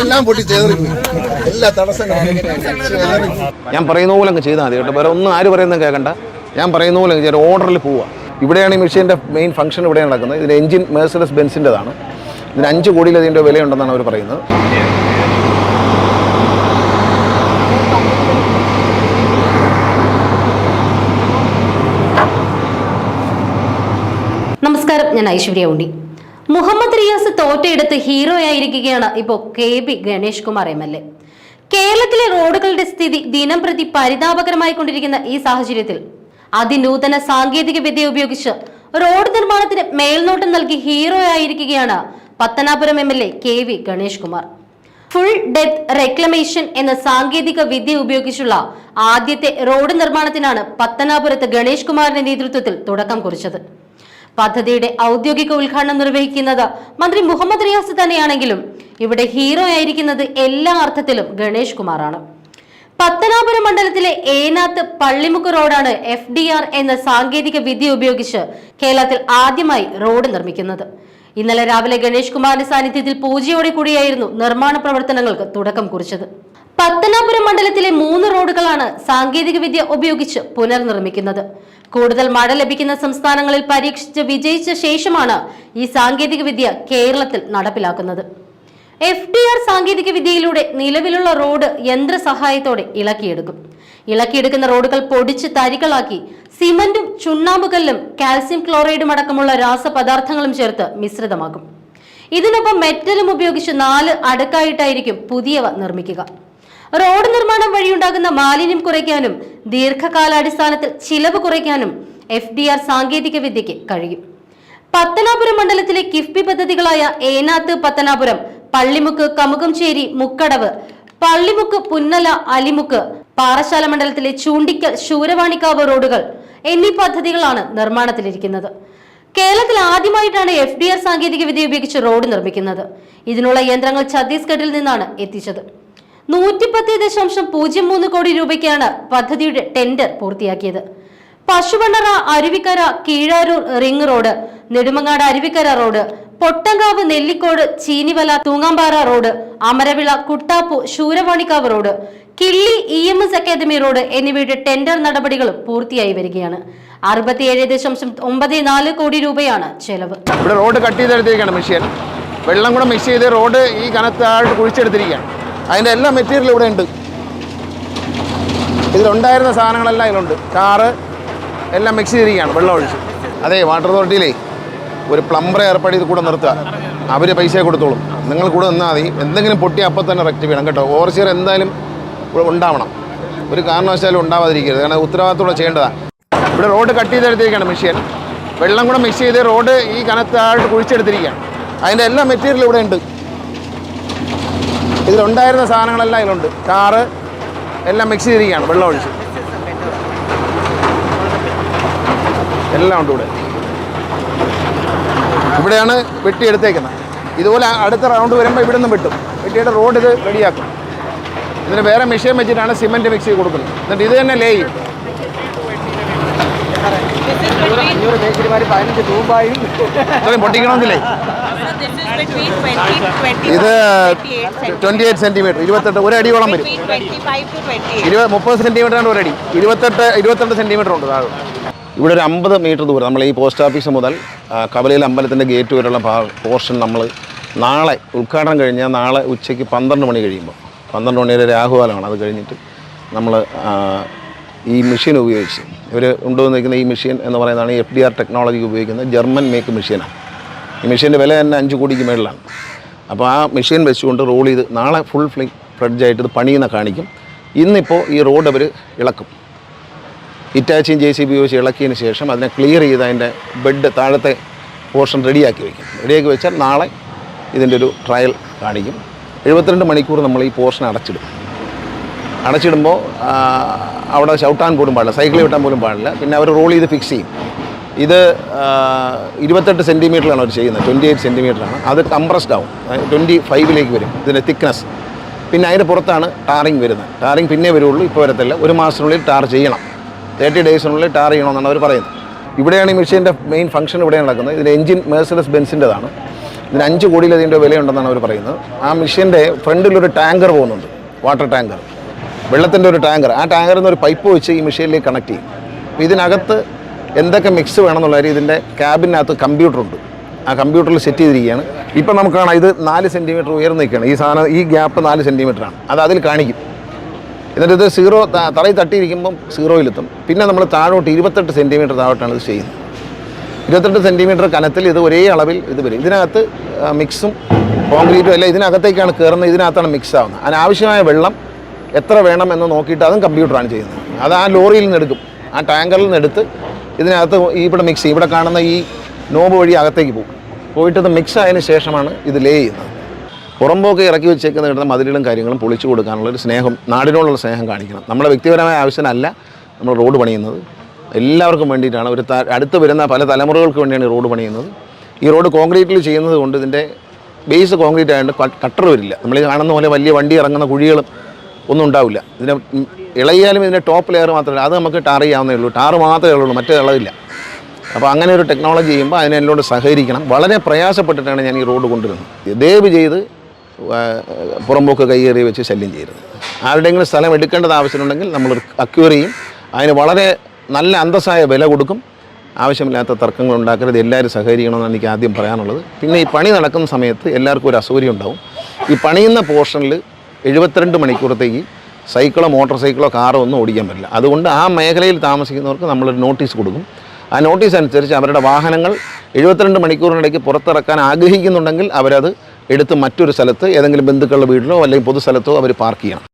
എല്ലാം പൊട്ടി ചേർന്നു എല്ലാ തടസ്സങ്ങളും ഞാൻ പറയുന്ന പോലെ അങ്ങ് ചെയ്താൽ മതി കേട്ടോ. വേറെ ഒന്നും ആര് പറയുന്നത് കേൾക്കണ്ട. ഞാൻ പറയുന്ന പോലെ ചെയ്താൽ ഓർഡറിൽ പോവുക ഇവിടെയാണ് ഈ മെഷീന്റെ മെയിൻ ഫംഗ്ഷൻ ഇവിടെ നടക്കുന്നത്. ഇതിന്റെ എഞ്ചിൻ മേഴ്സലസ് ബെൻസിന്റെതാണ് ഇതിന് അഞ്ച് കോടിയിലതിന്റെ വിലയുണ്ടെന്നാണ് അവർ പറയുന്നത്. ഞാൻ ഐശ്വര്യ ഉണ്ടി മുഹമ്മദ് റിയാസ് തോറ്റയെടുത്ത് ഹീറോ ആയിരിക്കുകയാണ് ഇപ്പോൾ K B Ganesh Kumar M L A. കേരളത്തിലെ റോഡുകളുടെ സ്ഥിതി ദിനം പ്രതി പരിതാപകരമായി കൊണ്ടിരിക്കുന്ന ഈ സാഹചര്യത്തിൽ അതിനൂതന സാങ്കേതിക വിദ്യ ഉപയോഗിച്ച് റോഡ് നിർമ്മാണത്തിന് മേൽനോട്ടം നൽകി ഹീറോ ആയിരിക്കുകയാണ് Pathanapuram M L A K V Ganesh Kumar. Full death reclamation എന്ന സാങ്കേതിക വിദ്യ ഉപയോഗിച്ചുള്ള ആദ്യത്തെ റോഡ് നിർമ്മാണത്തിനാണ് പത്തനാപുരത്ത് ഗണേഷ് കുമാറിന്റെ നേതൃത്വത്തിൽ തുടക്കം കുറിച്ചത്. പദ്ധതിയുടെ ഔദ്യോഗിക ഉദ്ഘാടനം നിർവഹിക്കുന്നത് മന്ത്രി മുഹമ്മദ് റിയാസ് തന്നെയാണെങ്കിലും ഇവിടെ ഹീറോ ആയിരിക്കുന്നത് എല്ലാ അർത്ഥത്തിലും ഗണേഷ് കുമാറാണ്. പത്തനാപുരം മണ്ഡലത്തിലെ ഏനാത്ത് പള്ളിമുക്ക് റോഡാണ് എഫ് ഡി ആർ എന്ന സാങ്കേതിക വിദ്യ ഉപയോഗിച്ച് കേരളത്തിൽ ആദ്യമായി റോഡ് നിർമ്മിക്കുന്നത്. ഇന്നലെ രാവിലെ ഗണേഷ് കുമാറിന്റെ സാന്നിധ്യത്തിൽ പൂജയോടെ കൂടിയായിരുന്നു നിർമ്മാണ പ്രവർത്തനങ്ങൾക്ക് തുടക്കം കുറിച്ചത്. പത്തനാപുരം മണ്ഡലത്തിലെ മൂന്ന് റോഡുകളാണ് സാങ്കേതിക വിദ്യ ഉപയോഗിച്ച് പുനർനിർമ്മിക്കുന്നത്. കൂടുതൽ മഴ ലഭിക്കുന്ന സംസ്ഥാനങ്ങളിൽ പരീക്ഷിച്ച് വിജയിച്ച ശേഷമാണ് ഈ സാങ്കേതിക വിദ്യ കേരളത്തിൽ നടപ്പിലാക്കുന്നത്. എഫ് ഡി ആർ സാങ്കേതിക വിദ്യയിലൂടെ നിലവിലുള്ള റോഡ് യന്ത്രസഹായത്തോടെ ഇളക്കിയെടുക്കും. ഇളക്കിയെടുക്കുന്ന റോഡുകൾ പൊടിച്ച് തരികളാക്കി സിമന്റും ചുണ്ണാമ്പുകല്ലും കാൽസ്യം ക്ലോറൈഡും അടക്കമുള്ള രാസപദാർത്ഥങ്ങളും ചേർത്ത് മിശ്രിതമാക്കും. ഇതിനൊപ്പം മെറ്റലും ഉപയോഗിച്ച് നാല് അടുക്കായിട്ടായിരിക്കും പുതിയവ നിർമ്മിക്കുക. റോഡ് നിർമ്മാണം വഴിയുണ്ടാകുന്ന മാലിന്യം കുറയ്ക്കാനും ദീർഘകാലാടിസ്ഥാനത്തിൽ ചിലവ് കുറയ്ക്കാനും എഫ് ഡി ആർ സാങ്കേതിക വിദ്യയ്ക്ക് കഴിയും. പത്തനാപുരം മണ്ഡലത്തിലെ കിഫ്ബി പദ്ധതികളായ ഏനാത്ത് പത്തനാപുരം പള്ളിമുക്ക് കമുകംചേരി മുക്കടവ് പള്ളിമുക്ക് പുന്നല അലിമുക്ക് പാറശാല മണ്ഡലത്തിലെ ചൂണ്ടിക്കൽ ശൂരവാണിക്കാവ് റോഡുകൾ എന്നീ പദ്ധതികളാണ് നിർമ്മാണത്തിലിരിക്കുന്നത്. കേരളത്തിൽ ആദ്യമായിട്ടാണ് എഫ് ഡി ആർ സാങ്കേതിക വിദ്യ ഉപയോഗിച്ച് റോഡ് നിർമ്മിക്കുന്നത്. ഇതിനുള്ള യന്ത്രങ്ങൾ ഛത്തീസ്ഗഡിൽ നിന്നാണ് എത്തിച്ചത്. നൂറ്റിപ്പത്ത് ദശാംശം പൂജ്യം മൂന്ന് കോടി രൂപയ്ക്കാണ് പദ്ധതിയുടെ ടെൻഡർ പൂർത്തിയാക്കിയത്. Pasuvannara Aruvikkara Keezharoor ring road Nedumangad Aruvikkara road Pottankavu Nellikode Cheenivila Thoongampara road Amaravila Kuttappu Shooravanikkavu road Killi E M S academy road എന്നിവയുടെ ടെൻഡർ നടപടികളും പൂർത്തിയായി വരികയാണ്. അറുപത്തിയേഴ് ദശാംശം ഒമ്പത് നാല് കോടി രൂപയാണ് ചെലവ്. ഇവിടെ റോഡ് കട്ട് ചെയ്തെടുത്തിരിക്കുകയാണ് മെഷീൻ വെള്ളം കൂടെ മിക്സ് ചെയ്ത് റോഡ് ഈ കനത്തായിട്ട് കുഴിച്ചെടുത്തിരിക്കുകയാണ്. അതിന്റെ എല്ലാ മെറ്റീരിയലും ഇവിടെ ഉണ്ട്. ഇതിലുണ്ടായിരുന്ന സാധനങ്ങളെല്ലാം ഇതിലുണ്ട്. കാറ് എല്ലാം മിക്സ് ചെയ്തിരിക്കുകയാണ് വെള്ളം ഒഴിച്ച്. അതെ വാട്ടർ അതോറിറ്റിയിലേ ഒരു പ്ലംബറെ ഏർപ്പാടി കൂടെ നിർത്തുക. അവർ പൈസ കൊടുത്തോളും. നിങ്ങൾ കൂടെ നിന്നാൽ മതി. എന്തെങ്കിലും പൊട്ടി അപ്പം തന്നെ റെക്റ്റ് ചെയ്യണം കേട്ടോ. ഓവർസിയർ എന്തായാലും ഉണ്ടാവണം. ഒരു കാരണവശാലും ഉണ്ടാവാതിരിക്കരുത്. കാരണം ഉത്തരവാദിത്തോടെ ചെയ്യേണ്ടതാണ് ഇവിടെ റോഡ് കട്ട് ചെയ്തെടുത്തിരിക്കുകയാണ് മെഷീൻ വെള്ളം കൂടെ മിക്സ് ചെയ്ത് റോഡ് ഈ കനത്തായിട്ട് കുഴിച്ചെടുത്തിരിക്കുകയാണ്. അതിന്റെ എല്ലാ മെറ്റീരിയലും ഇവിടെ ഉണ്ട്. ഇതിലുണ്ടായിരുന്ന സാധനങ്ങളെല്ലാം ഇതിലുണ്ട്. കാറ് എല്ലാം മിക്സ് ചെയ്തിരിക്കുകയാണ് വെള്ളം ഒഴിച്ച്. എല്ലാം ഉണ്ട് ഇവിടെ. ഇവിടെയാണ് വെട്ടിയെടുത്തേക്കുന്നത് ഇതുപോലെ അടുത്ത റൗണ്ട് വരുമ്പോൾ ഇവിടെ നിന്ന് വെട്ടും. വെട്ടിയിട്ട് റോഡ് ഇത് റെഡിയാക്കും ഇതിന് വേറെ മെഷീൻ വെച്ചിട്ടാണ് സിമെന്റ് മിക്സ് ചെയ്ത് കൊടുക്കുന്നത്. എന്നിട്ട് ഇത് തന്നെ ലേ ചെയ്യും. അഞ്ഞൂറ് മേശരിമാർ പതിനഞ്ച് തൂമ്പായും ഇത്രയും പൊട്ടിക്കണമെന്നില്ലേ? This is between 20 to 20 ഇത് 28 ട്വന്റി എയ്റ്റ് സെന്റിമീറ്റർ ഇരുപത്തെട്ട് ഒരടിയോളം വരും. Between 25 to 28. ഇരുപത് മുപ്പത് ആണ് ഒരടി ഇരുപത്തെട്ട് ഇരുപത്തെട്ട് സെന്റിമീറ്റർ ഉണ്ട് താഴെ. ഇവിടെ ഒരു അമ്പത് മീറ്റർ ദൂരം നമ്മൾ ഈ പോസ്റ്റ് ഓഫീസ് മുതൽ കവലയിൽ അമ്പലത്തിന്റെ ഗേറ്റ് വരെയുള്ള പോർഷൻ നമ്മൾ നാളെ ഉദ്ഘാടനം കഴിഞ്ഞാൽ നാളെ ഉച്ചയ്ക്ക് പന്ത്രണ്ട് മണി കഴിയുമ്പോൾ പന്ത്രണ്ട് മണി വരെ രാഹുകാലമാണ്. അത് കഴിഞ്ഞിട്ട് നമ്മൾ ഈ മെഷീൻ ഉപയോഗിച്ച് ഇവർ കൊണ്ടുവന്നിരിക്കുന്ന ഈ മെഷീൻ എന്ന് പറയുന്നതാണ് എഫ് ഡി ആർ ടെക്നോളജി ഉപയോഗിക്കുന്ന ജർമ്മൻ മേക്ക് മെഷീനാണ് ഈ മെഷീന്റെ വില തന്നെ അഞ്ച് കോടിക്ക് മേളിലാണ്. അപ്പോൾ ആ മെഷീൻ വെച്ചുകൊണ്ട് റോൾ ചെയ്ത് നാളെ ഫുൾ ഫ്ലി ഫ്ലഡ്ജായിട്ട് ഇത് പണിയുന്ന കാണിക്കും. ഇന്നിപ്പോൾ ഈ റോഡ് അവർ ഇളക്കും. ഇറ്റാച്ചിയും ജെ സി ബി ഉപയോഗിച്ച് ഇളക്കിയതിന് ശേഷം അതിനെ ക്ലിയർ ചെയ്ത് അതിന്റെ ബെഡ് താഴത്തെ പോർഷൻ റെഡിയാക്കി വയ്ക്കും റെഡിയാക്കി വെച്ചാൽ നാളെ ഇതിന്റെ ഒരു ട്രയൽ കാണിക്കും. എഴുപത്തിരണ്ട് മണിക്കൂർ നമ്മൾ ഈ പോർഷൻ അടച്ചിടും. അടച്ചിടുമ്പോൾ അവിടെ ചവിട്ടാൻ പോലും പാടില്ല സൈക്കിൾ വിട്ടാൻ പോലും പാടില്ല. പിന്നെ അവർ റോൾ ചെയ്ത് ഫിക്സ് ചെയ്യും. ഇത് ഇരുപത്തെട്ട് സെന്റിമീറ്ററിലാണ് അവർ ചെയ്യുന്നത് ട്വന്റി എയ്റ്റ് സെന്റിമീറ്ററാണ് അത് കംപ്രസ്ഡ് ആവും. ട്വന്റി ഫൈവിലേക്ക് വരും ഇതിന്റെ തിക്നെസ് പിന്നെ അതിന്റെ പുറത്താണ് ടാറിങ് വരുന്നത്. ടാറിങ് പിന്നെ വരുള്ളൂ ഇപ്പോൾ വരത്തില്ല. ഒരു മാസത്തിനുള്ളിൽ ടാർ ചെയ്യണം. തേർട്ടി ഡേയ്സിനുള്ളിൽ ടാർ ചെയ്യണമെന്നാണ് അവർ പറയുന്നത്. ഇവിടെയാണ് ഈ മെഷീന്റെ മെയിൻ ഫംഗ്ഷൻ ഇവിടെയാണ് നടക്കുന്നത്. ഇതിന്റെ എഞ്ചിൻ മേഴ്സഡസ് ബെൻസിന്റെതാണ് ഇതിന് അഞ്ച് കോടിയിലധികം വിലയുണ്ടെന്നാണ് അവർ പറയുന്നത്. ആ മെഷീന്റെ ഫ്രണ്ടിലൊരു ടാങ്കർ പോകുന്നുണ്ട് വാട്ടർ ടാങ്കർ വെള്ളത്തിന്റെ ഒരു ടാങ്കർ. ആ ടാങ്കറിൽ നിന്ന് ഒരു പൈപ്പ് വെച്ച് ഈ മെഷീനിലേക്ക് കണക്ട് ചെയ്യും. അപ്പോൾ ഇതിനകത്ത് എന്തൊക്കെ മിക്സ് വേണമെന്നുള്ള കാര്യം ഇതിന്റെ ക്യാബിനകത്ത് കമ്പ്യൂട്ടറുണ്ട് ആ കമ്പ്യൂട്ടറിൽ സെറ്റ് ചെയ്തിരിക്കുകയാണ്. ഇപ്പം നമുക്ക് കാണാം ഇത് നാല് സെന്റിമീറ്റർ ഉയർന്നു നിൽക്കുകയാണ്. ഈ സാധനം ഈ ഗ്യാപ്പ് നാല് സെന്റിമീറ്ററാണ് അത് അതിൽ കാണിക്കും. എന്നിട്ട് ഇത് സീറോ തറയിൽ തട്ടിയിരിക്കുമ്പം സീറോയിലെത്തും പിന്നെ നമ്മൾ താഴോട്ട് ഇരുപത്തെട്ട് സെന്റിമീറ്റർ താഴോട്ടാണ് ഇത് ചെയ്യുന്നത്. ഇരുപത്തെട്ട് സെന്റിമീറ്റർ കനത്തിൽ ഇത് ഒരേ അളവിൽ ഇത് വരും. ഇതിനകത്ത് മിക്സും കോൺക്രീറ്റും അല്ല ഇതിനകത്തേക്കാണ് കയറുന്നത് ഇതിനകത്താണ് മിക്സ് ആവുന്നത്. അതിനാവശ്യമായ വെള്ളം എത്ര വേണം എന്ന് നോക്കിയിട്ട് അതും കമ്പ്യൂട്ടറാണ് ചെയ്യുന്നത്. അത് ആ ലോറിയിൽ നിന്ന് എടുക്കും. ആ ടാങ്കറിൽ നിന്ന് എടുത്ത് ഇതിനകത്ത് ഇവിടെ മിക്സ് ചെയ്യും. ഇവിടെ കാണുന്ന ഈ നോബ് വഴി അകത്തേക്ക് പോകും. പോയിട്ട് മിക്സ് ആയതിനു ശേഷമാണ് ഇത് ലേ ചെയ്യുന്നത്. പുറമ്പോക്ക് ഇറക്കി വെച്ചേക്കുന്ന കിടന്ന മതിലുകളും കാര്യങ്ങളും പൊളിച്ചു കൊടുക്കാനുള്ള ഒരു സ്നേഹം നാടിനോടുള്ള സ്നേഹം കാണിക്കണം. നമ്മുടെ വ്യക്തിപരമായ ആവശ്യത്തിനല്ല നമ്മൾ റോഡ് പണിയുന്നത്. എല്ലാവർക്കും വേണ്ടിയിട്ടാണ് ഒരു അടുത്ത് വരുന്ന പല തലമുറകൾക്ക് വേണ്ടിയാണ് ഈ റോഡ് പണിയുന്നത്. ഈ റോഡ് കോൺക്രീറ്റിൽ ചെയ്യുന്നത് കൊണ്ട് ഇതിന്റെ ബേസ് കോൺക്രീറ്റ് ആയതുകൊണ്ട് കട്ടർ വരില്ല. നമ്മൾ കാണുന്ന പോലെ വലിയ വണ്ടി ഇറങ്ങുന്ന കുഴികളും ഒന്നും ഉണ്ടാവില്ല. ഇതിനെ ഇളയാലും ഇതിന്റെ ടോപ്പ് ലെയർ മാത്രമല്ല. അത് നമുക്ക് ടാർ ചെയ്യാവുന്നേ ഉള്ളൂ. ടാർ മാത്രമേ ഉള്ളൂ. മറ്റേ ഇളവില്ല. അപ്പോൾ അങ്ങനെ ഒരു ടെക്നോളജി ചെയ്യുമ്പോൾ അതിനെ എന്നോട് സഹകരിക്കണം. വളരെ പ്രയാസപ്പെട്ടിട്ടാണ് ഞാൻ ഈ റോഡ് കൊണ്ടുവരുന്നത്. ദയവ് ചെയ്ത് പുറമ്പോക്ക് കൈയേറി വെച്ച് ശല്യം ചെയ്യരുത്. ആരുടെയെങ്കിലും സ്ഥലം എടുക്കേണ്ടത് ആവശ്യമുണ്ടെങ്കിൽ നമ്മൾ അക്വയർ ചെയ്യും. അതിന് വളരെ നല്ല അന്തസ്സായ വില കൊടുക്കും. ആവശ്യമില്ലാത്ത തർക്കങ്ങൾ ഉണ്ടാക്കരുത്. എല്ലാവരും സഹകരിക്കണമെന്നാണ് എനിക്ക് ആദ്യം പറയാനുള്ളത്. പിന്നെ ഈ പണി നടക്കുന്ന സമയത്ത് എല്ലാവർക്കും ഒരു അസൗകര്യം ഉണ്ടാവും. ഈ പണിയുന്ന പോർഷനിൽ എഴുപത്തിരണ്ട് മണിക്കൂറത്തേക്ക് സൈക്കിളോ മോട്ടോർ സൈക്കിളോ കാറോ ഒന്നും ഓടിക്കാൻ പറ്റില്ല. അതുകൊണ്ട് ആ മേഖലയിൽ താമസിക്കുന്നവർക്ക് നമ്മളൊരു നോട്ടീസ് കൊടുക്കും. ആ നോട്ടീസ് അനുസരിച്ച് അവരുടെ വാഹനങ്ങൾ എഴുപത്തിരണ്ട് മണിക്കൂറിനിടയ്ക്ക് പുറത്തിറക്കാൻ ആഗ്രഹിക്കുന്നുണ്ടെങ്കിൽ അവരത് എടുത്ത് മറ്റൊരു സ്ഥലത്ത് ഏതെങ്കിലും ബന്ധുക്കളുടെ വീട്ടിലോ അല്ലെങ്കിൽ പൊതുസ്ഥലത്തോ അവർ പാർക്ക് ചെയ്യണം.